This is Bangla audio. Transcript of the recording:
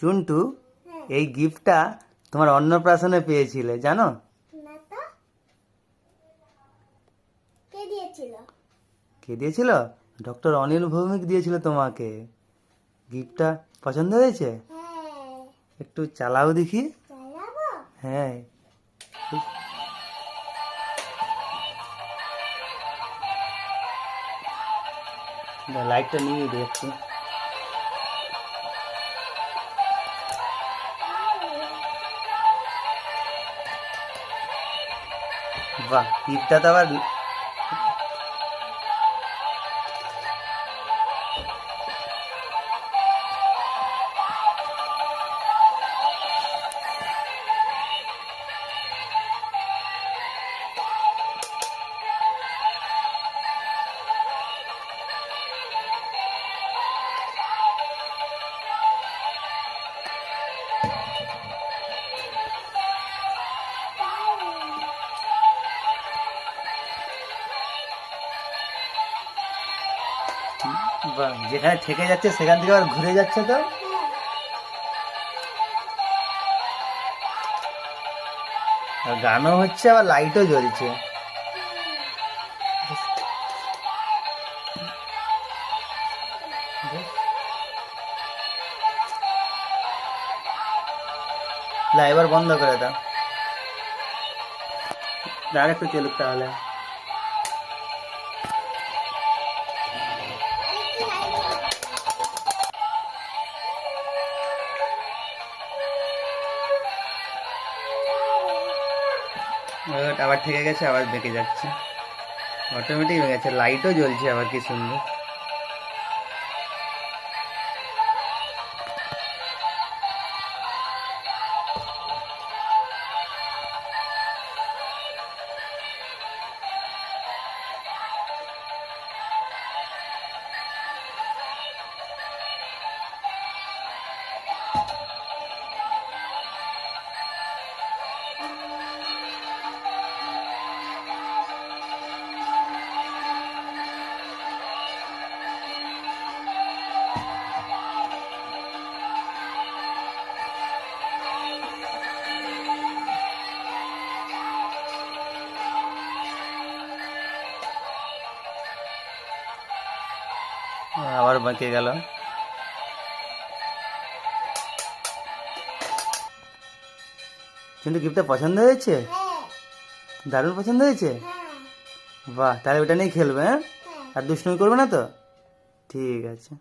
চুন্টু এই গিফটটা তোমার অন্নপ্রাশনে পেয়েছিলে জানো? কে দিয়েছিল? ডক্টর অনিল ভৌমিক দিয়েছিল তোমাকে। গিফটটা পছন্দ হয়েছে? হ্যাঁ। একটু চালাও দেখি। হ্যাঁ। লাইটটা নিয়ে দে একটু বাহ ঈদটা তো আবার যেখানে থেকে যাচ্ছে, সেখান থেকে আবার ঘুরে যাচ্ছে তো? গানও হচ্ছে, আবার লাইটও জ্বলছে। এবার বন্ধ করে দাও। একটু চলুক তাহলে। আবার ঠেকে গেছে আবার বেঁকে যাচ্ছে। অটোমেটিক হয়ে গেছে লাইটও জ্বলছে আবার কি সুন্দর। আবার বেঁকে গেল। কিন্তু গিফটটা পছন্দ হয়েছে? হ্যাঁ দারুণ পছন্দ হয়েছে? হ্যাঁ। বাহ তাহলে ওটা নিয়ে খেলবে হ্যাঁ হ্যাঁ? আর দুষ্টুমি করবে না তো? ঠিক আছে।